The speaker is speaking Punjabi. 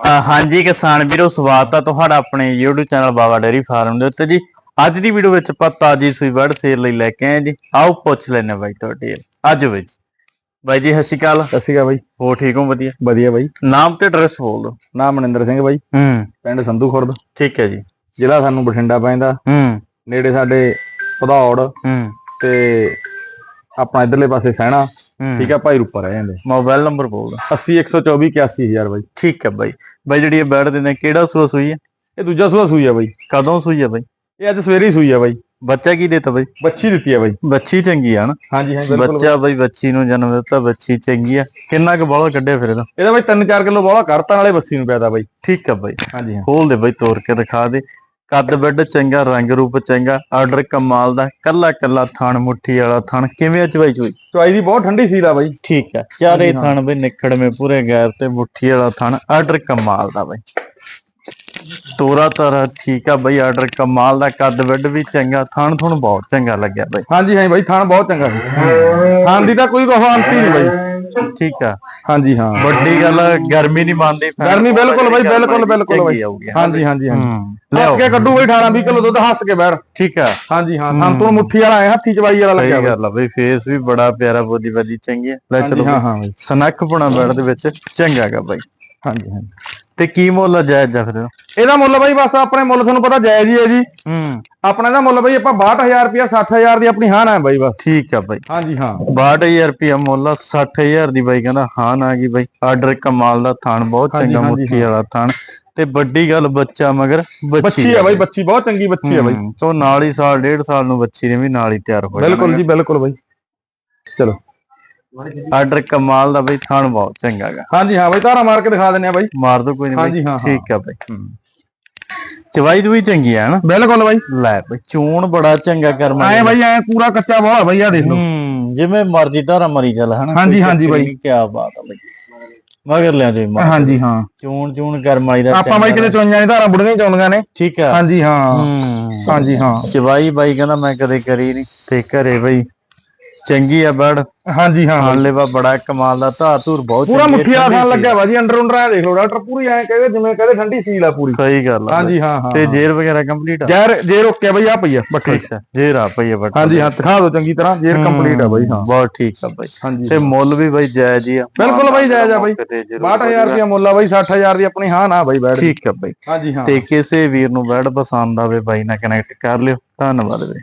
ਹਾਂਜੀ ਕਿਸਾਨ ਵੀਰੋ ਸਵਾਗਤ ਹੈ ਤੁਹਾਡਾ ਆਪਣੇ YouTube channel Baba dairy farm ਦੇ ਉੱਤੇ ਜੀ। ਅੱਜ ਦੀ ਵੀਡੀਓ ਵਿੱਚ ਆਪਾਂ ਤਾਜੀ ਸੂਈ ਬਰਡ ਸੇਲ ਲਈ ਲੈ ਕੇ ਆਏ ਜੀ। ਆਓ ਪੁੱਛ ਲੈਣੇ ਬਾਈ ਤੁਹਾਡੀ ਅੱਜ ਬਾਈ ਜੀ। ਬਾਈ ਜੀ ਸਤਿ ਸ਼੍ਰੀ ਅਕਾਲ। ਸਤਿ ਸ਼੍ਰੀ ਅਕਾਲ ਬਾਈ। ਹੋ ਠੀਕ ਹੋ? ਵਧੀਆ। ਵਧੀਆ ਬਾਈ। ਨਾਮ ਤੇ ਐਡਰੈਸ ਬੋਲ ਦਿਓ। ਨਾਮ ਮਨਿੰਦਰ ਸਿੰਘ ਬਾਈ। ਹੂੰ। ਪਿੰਡ ਸੰਧੂ ਖੁਰਦ। ਠੀਕ ਹੈ ਜੀ। ਜ਼ਿਲ੍ਹਾ ਸਾਨੂੰ ਬਠਿੰਡਾ ਪੈਂਦਾ। ਹੂੰ। ਨੇੜੇ ਸਾਡੇ ਭਦੌੜ। ਹੂੰ। ਤੇ ਆਪਣਾ ਇਧਰਲੇ ਪਾਸੇ ਸਹਿਣਾ ਹੂੰ। ਠੀਕ ਆ ਭਾਈ ਰੂਪਾ ਰਹਿ ਜਾਂਦੇ। ਮੋਬਾਈਲ ਨੰਬਰ ਬੋਲ ਦਿਓ 80 124 81000 ਬਾਈ। ਠੀਕ ਹੈ ਬਾਈ। ਬਾਈ ਜਿਹੜੀ ਇਹ ਬੈਡ ਦਿੰਦੇ ਕਿਹੜਾ ਸੂਆ ਸੂਈ ਹੈ? ਇਹ ਦੂਜਾ ਸੂਆ ਸੂਈ ਆ ਬਾਈ। ਕਦੋਂ ਸੂਈ ਹੈ ਬਾਈ? ਇਹ ਅੱਜ ਸਵੇਰੇ ਹੀ ਸੂਈ ਆ ਬਾਈ। ਬੱਚਾ ਕੀ ਦੇਤਾ ਬਾਈ? ਬੱਚੀ ਦਿੱਤੀ ਆ ਬਾਈ। ਬੱਚੀ ਚੰਗੀ ਆ ਨਾ? ਹਾਂਜੀ ਹਾਂ ਬਿਲਕੁਲ ਬੱਚਾ ਬਾਈ ਬੱਚੀ ਨੂੰ ਜਨਮ ਦਿੱਤਾ ਬੱਚੀ ਚੰਗੀ ਆ। ਕਿੰਨਾ ਕੁ ਬੋਲਾ ਕੱਢਿਆ ਫਿਰ ਇਹਦਾ? ਇਹਦਾ ਬਾਈ 3-4 ਕਿਲੋ ਬੋਲਾ ਕਰਤਾ ਨਾਲੇ ਬੱਸੀ ਨੂੰ ਪਿਆਦਾ ਬਾਈ। ਠੀਕ ਆ ਬਾਈ। ਹਾਂਜੀ ਹਾਂ। ਖੋਲ ਦੇ ਬਾਈ ਤੋੜ ਕੇ ਦਿਖਾ ਦੇ। ਕੱਦ ਬੈੱਡ ਚੰਗਾ ਰੰਗ ਰੂਪ ਚੰਗਾ ਆਰਡਰ ਕਮਾਲ ਦਾ ਕੱਲਾ ਕੱਲਾ ਥਣ ਮੁੱਠੀ ਵਾਲਾ ਥਣ ਕਿਵੇਂ ਚਵਾਈ ਚੋਈ? ਚੁਆਈ ਦੀ ਬਹੁਤ ਠੰਡੀ ਸੀਲ ਆ ਬਾਈ। ਠੀਕ ਆ ਚਾਰੇ ਹਾਂ। ਥਣ ਬਈ ਨਿਖੜਵੇਂ ਪੂਰੇ ਗੈਰ ਤੇ ਮੁੱਠੀ ਵਾਲਾ ਥਣ ਆਰਡਰ ਕਮਾਲ ਦਾ ਬਾਈ। ਤੋਰਾ ਤਾਰਾ ਠੀਕ ਆ ਬਈ ਆਰਡਰ ਕਮਾਲ ਦਾ ਕੱਦ ਬੈੱਡ ਵੀ ਚੰਗਾ ਥਣ ਥਣ ਬਹੁਤ ਚੰਗਾ ਲੱਗਿਆ ਬਾਈ। ਹਾਂਜੀ ਹਾਂ ਬਾਈ ਥਾਣ ਬਹੁਤ ਚੰਗਾ ਥਾਣ ਦੀ ਤਾਂ ਕੋਈ ਕਹਾਂਤੀ ਨਹੀਂ ਬਾਈ। ਠੀਕ ਆ। ਹਾਂਜੀ ਹਾਂ। ਵੱਡੀ ਗੱਲ ਗਰਮੀ ਨਹੀਂ ਮੰਨਦੀ ਥਣ ਗਰਮੀ ਬਿਲਕੁਲ ਬਾਈ ਬਿਲਕੁਲ ਬਿਲਕੁਲ ਬਾਈ। ਹਾਂਜੀ ਹਾਂਜੀ ਹਾਂਜੀ। ਲਿਆਓ। ਕੇ ਕੱਢੂ ਬਾਈ 18 20 ਕਿਲੋ ਦੁੱਧ ਹੱਸ ਕੇ ਬੈਠ ਠੀਕ ਆ। ਹਾਂਜੀ ਹਾਂ ਸੰਤੂਰ ਮੁੱਠੀ ਵਾਲਾ ਐ ਹੱਥੀ ਚਵਾਈ ਵਾਲਾ ਲੱਗਿਆ ਸਹੀ ਬਾਈ। ਗੱਲ ਆ ਬਈ ਫੇਸ ਵੀ ਬੜਾ ਪਿਆਰਾ ਬੋਦੀ ਬਾਦੀ ਚੰਗੀ ਹੈ ਲੈ ਚਲੋ ਹਾਂ। ਹਾਂ ਬਾਈ। ਸਨੱਖ ਪੁਣਾ ਬੈਡ ਦੇ ਵਿੱਚ ਚੰਗਾ ਗਾ ਬਾਈ। ਹਾਂਜੀ ਹਾਂਜੀ। ਤੇ ਕੀ ਮੁੱਲ ਆ ਜਾਇਜ਼ ਜਾ ਫਿਰ? ਇਹਦਾ ਮੁੱਲ ਬਾਈ ਬਸ ਆਪਣੇ ਮੁੱਲ ਤੁਹਾਨੂੰ ਪਤਾ ਜਾਇਜ਼ ਹੀ ਹੈ ਜੀ। ਹੂੰ। ਆਪਣਾ ਇਹਦਾ ਮੁੱਲ ਬਾਈ ਆਪਾਂ 62000 ਰੁਪਿਆ 60000 ਦੀ ਆਪਣੀ ਹਾਨ ਹੈ ਬਾਈ ਬਸ। ਠੀਕ ਆ ਬਾਈ। ਹਾਂਜੀ ਹਾਂ। 62000 ਰੁਪਿਆ ਮੁੱਲ ਆ 60000 ਦੀ ਬਾਈ ਕਹਿੰਦਾ ਹਾਂ ਨਾ ਗਈ ਬਾਈ। ਆਰਡਰ ਕਮਾਲ ਦਾ ਥਾਨ ਬਹੁਤ ਚੰਗਾ ਮੁੱਠੀ ਵਾਲਾ ਥਾਨ। ਤੇ ਵੱਡੀ ਗੱਲ ਬੱਚਾ ਮਗਰ ਬੱਚੀ ਹੈ ਬਾਈ ਬੱਚੀ ਬਹੁਤ ਚੰਗੀ ਬੱਚੀ ਹੈ ਬਾਈ। ਤੋਂ ਨਾਲ ਹੀ ਸਾਲ ਡੇਢ ਸਾਲ ਨੂੰ ਬੱਚੀ ਨੇ ਵੀ ਨਾਲ ਹੀ ਤਿਆਰ ਹੋ ਬਿਲਕੁਲ ਜੀ ਬਿਲਕੁਲ ਬਾਈ। ਚਲੋ। ਆਰਡਰ ਕਮਾਲ ਦਾ ਬਾਈ ਥਾਨ ਬਹੁਤ ਚੰਗਾ ਗਾ। ਹਾਂਜੀ ਹਾਂ ਬਾਈ ਧਾਰਾ ਮਾਰ ਕੇ ਦਿਖਾ ਦਿੰਨੇ ਆ ਬਾਈ। ਮਾਰ ਦੋ ਕੋਈ ਨਹੀਂ ਹਾਂਜੀ, ਹਾਂ। ਠੀਕ ਆ ਬਾਈ। ਚਵਾਈ ਵੀ ਚੰਗੀ ਆ ਹਨਾ? ਬਿਲਕੁਲ ਬਾਈ। ਲੈ ਬਈ ਚੂਣ ਬੜਾ ਚੰਗਾ ਕਰਮਾ ਐ ਬਾਈ। ਐ ਪੂਰਾ ਕੱਚਾ ਬੋਲਾ ਬਾਈ ਆ ਦੇਖ ਲਓ। ਜਿਵੇਂ ਮਰਜ਼ੀ ਧਾਰਾ ਮਰੀ ਚੱਲ ਹਨਾ? ਹਾਂਜੀ, ਹਾਂਜੀ ਬਾਈ। ਨੀ, ਕਿਆ ਬਾਤ ਆ ਬਈ। ਮਗਰ ਲਿਆ ਜੀ ਹਾਂਜੀ ਹਾਂ। ਚੂਣ ਚੂਣ ਕਰਮਾਈ ਦਾ ਆਪਾਂ ਬਾਈ ਕਿਤੇ ਚੋਈਆਂ ਦੀ ਧਾਰਾ ਬੁੜੀਆਂ ਚਾਉਂਦੀਆਂ ਨੇ। ਠੀਕ ਆ। ਹਾਂਜੀ ਹੂੰ। ਹਾਂਜੀ ਹਾਂ। ਚਵਾਈ ਬਾਈ ਕਹਿੰਦਾ ਮੈਂ ਕਦੇ ਕਰੀ ਨਹੀਂ ਤੇ ਘਰੇ ਬਈ ਚੰਗੀ ਆ ਬੜ। ਹਾਂਜੀ ਹਾਂ ਬਾਈ। ਹਾਲੇ ਵਾ ਬੜਾ ਕਮਾਲ ਦਾ ਧਾਰ ਧੂਰ ਬਹੁਤ ਪੂਰਾ ਚੰਗੀ ਆ, ਮੁੱਠੀ ਆ ਠੰਡੀ ਖਾਨ ਸੀ। ਲੱਗਿਆ ਵਾ ਜੀ ਅੰਡਰ ਅੰਡਰ ਐ ਦੇਖ ਲਓ ਡਾਕਟਰ ਪੂਰੀ ਐ ਕਹਿੰਦੇ ਜਿਵੇਂ ਕਹਿੰਦੇ ਠੰਡੀ ਸੀਲ ਆ ਪੂਰੀ। ਸਹੀ ਗੱਲ ਆ ਹਾਂਜੀ ਹਾਂ ਹਾਂ ਤੇ ਜੇਰ ਵਗੈਰਾ ਕੰਪਲੀਟ ਆ? ਜੈਰ ਜੇ ਰੋਕਿਆ ਬਈ ਆ ਪਈ ਆ ਬੱਠੀ ਅੱਛਾ ਜੇਰ ਆ ਪਈ ਆ ਬਟ ਹਾਂਜੀ ਹਾਂ ਦਿਖਾ ਦਿਓ ਚੰਗੀ ਤਰ੍ਹਾਂ ਜੇਰ ਕੰਪਲੀਟ ਆ ਬਾਈ ਹਾਂ। ਬਹੁਤ ਠੀਕ ਆ ਬਾਈ। ਹਾਂਜੀ ਤੇ ਮੁੱਲ ਵੀ ਬਾਈ ਜਾਇਜ਼ ਹੀ ਆ। ਬਿਲਕੁਲ ਬਾਈ ਜਾਇਜ਼ ਆ ਬਾਈ। ਕਿਤੇ ਜ਼ਰੂਰ 62000 ਰੁਪਇਆ ਮੁੱਲ ਆ ਬਾਈ 60000 ਦੀ ਆਪਣੀ ਹਾਂ ਨਾ ਬਾਈ ਬੈਠ ਠੀਕ ਆ ਬਾਈ। ਹਾਂਜੀ ਹਾਂ। ਤੇ ਕਿਸੇ ਵੀਰ ਨੂੰ ਬੈਡ ਪਸੰਦ ਆਵੇ ਬਾਈ ਨਾਲ ਕਨੈਕਟ ਕਰ ਲਿਓ। ਧੰਨਵਾਦ ਵੀਰੇ